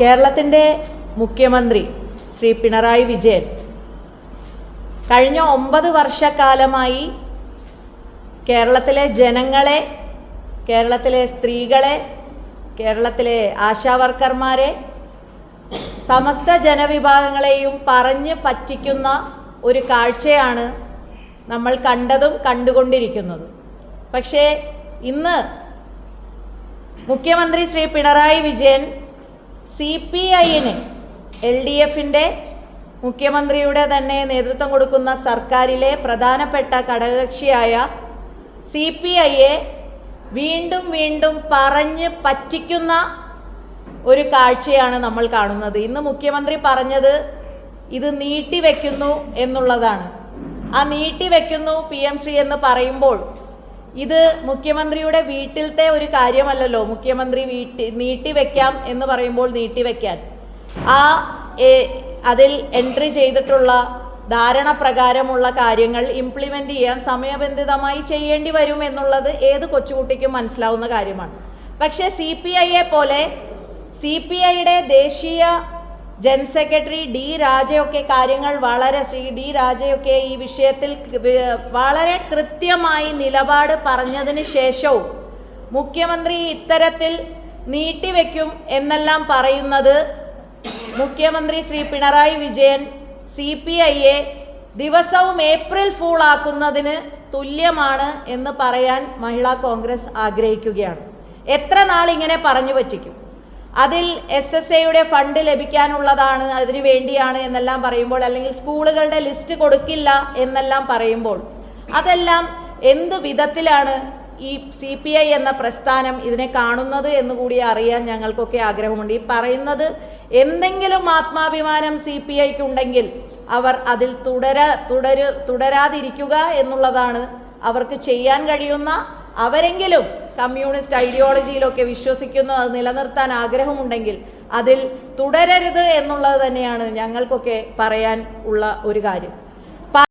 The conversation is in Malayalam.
കേരളത്തിന്റെ മുഖ്യമന്ത്രി ശ്രീ പിണറായി വിജയൻ കഴിഞ്ഞ ഒമ്പത് വർഷക്കാലമായി കേരളത്തിലെ ജനങ്ങളെ കേരളത്തിലെ സ്ത്രീകളെ കേരളത്തിലെ ആശാവർക്കർമാരെ സമസ്ത ജനവിഭാഗങ്ങളെയും പറഞ്ഞ് പറ്റിക്കുന്ന ഒരു കാഴ്ചയാണ് നമ്മൾ കണ്ടതും കണ്ടുകൊണ്ടിരിക്കുന്നത്. പക്ഷേ ഇന്ന് മുഖ്യമന്ത്രി ശ്രീ പിണറായി വിജയൻ സി പി ഐന് എൽ ഡി എഫിന്റെ മുഖ്യമന്ത്രിയുടെ തന്നെ നേതൃത്വം കൊടുക്കുന്ന സർക്കാരിലെ പ്രധാനപ്പെട്ട ഘടകകക്ഷിയായ സി പി ഐയെ വീണ്ടും വീണ്ടും പറഞ്ഞ് പറ്റിക്കുന്ന ഒരു കാഴ്ചയാണ് നമ്മൾ കാണുന്നത്. ഇന്ന് മുഖ്യമന്ത്രി പറഞ്ഞത് ഇത് നീട്ടിവെക്കുന്നു എന്നുള്ളതാണ്. ആ നീട്ടിവെക്കുന്നു പി എം ശ്രീ എന്ന് പറയുമ്പോൾ ഇത് മുഖ്യമന്ത്രിയുടെ വീട്ടിലത്തെ ഒരു കാര്യമല്ലല്ലോ. മുഖ്യമന്ത്രി വീട്ടി നീട്ടിവെക്കാം എന്ന് പറയുമ്പോൾ നീട്ടിവെക്കാൻ ആ അതിൽ എൻട്രി ചെയ്തിട്ടുള്ള ധാരണ പ്രകാരമുള്ള കാര്യങ്ങൾ ഇംപ്ലിമെന്റ് ചെയ്യാൻ സമയബന്ധിതമായി ചെയ്യേണ്ടി വരും എന്നുള്ളത് ഏത് കൊച്ചുകുട്ടിക്കും മനസ്സിലാവുന്ന കാര്യമാണ്. പക്ഷേ സി പി ഐയെ പോലെ സി പി ഐയുടെ ദേശീയ ജനറൽ സെക്രട്ടറി ഡി രാജയൊക്കെ കാര്യങ്ങൾ വളരെ ശ്രീ ഡി രാജയൊക്കെ ഈ വിഷയത്തിൽ വളരെ കൃത്യമായി നിലപാട് പറഞ്ഞതിന് ശേഷവും മുഖ്യമന്ത്രി ഇത്തരത്തിൽ നീട്ടിവെക്കും എന്നെല്ലാം പറയുന്നത് മുഖ്യമന്ത്രി ശ്രീ പിണറായി വിജയൻ സി പി ഐയെ ദിവസവും ഏപ്രിൽ ഫൂൾ ആക്കുന്നതിന് തുല്യമാണ് എന്ന് പറയാൻ മഹിളാ കോൺഗ്രസ് ആഗ്രഹിക്കുകയാണ്. എത്ര നാൾ ഇങ്ങനെ പറഞ്ഞു പറ്റിക്കും? അതിൽ എസ് എസ് എയുടെ ഫണ്ട് ലഭിക്കാനുള്ളതാണ് അതിനു വേണ്ടിയാണ് എന്നെല്ലാം പറയുമ്പോൾ അല്ലെങ്കിൽ സ്കൂളുകളുടെ ലിസ്റ്റ് കൊടുക്കില്ല എന്നെല്ലാം പറയുമ്പോൾ. അതെല്ലാം എന്ത് വിധത്തിലാണ് ഈ സി പി ഐ എന്ന പ്രസ്ഥാനം ഇതിനെ കാണുന്നത് എന്ന് കൂടി അറിയാൻ ഞങ്ങൾക്കൊക്കെ ആഗ്രഹമുണ്ട്. ഈ പറയുന്നത് എന്തെങ്കിലും ആത്മാഭിമാനം സി പി ഐക്ക് ഉണ്ടെങ്കിൽ അവർ അതിൽ തുടര തുടരു തുടരാതിരിക്കുക എന്നുള്ളതാണ് അവർക്ക് ചെയ്യാൻ കഴിയുന്ന അവരെങ്കിലും കമ്മ്യൂണിസ്റ്റ് ഐഡിയോളജിയിലൊക്കെ വിശ്വസിക്കുന്നു അത് നിലനിർത്താൻ ആഗ്രഹമുണ്ടെങ്കിൽ അതിൽ തുടരരുത് എന്നുള്ളത് തന്നെയാണ് ഞങ്ങൾക്കൊക്കെ പറയാൻ ഉള്ള ഒരു കാര്യം.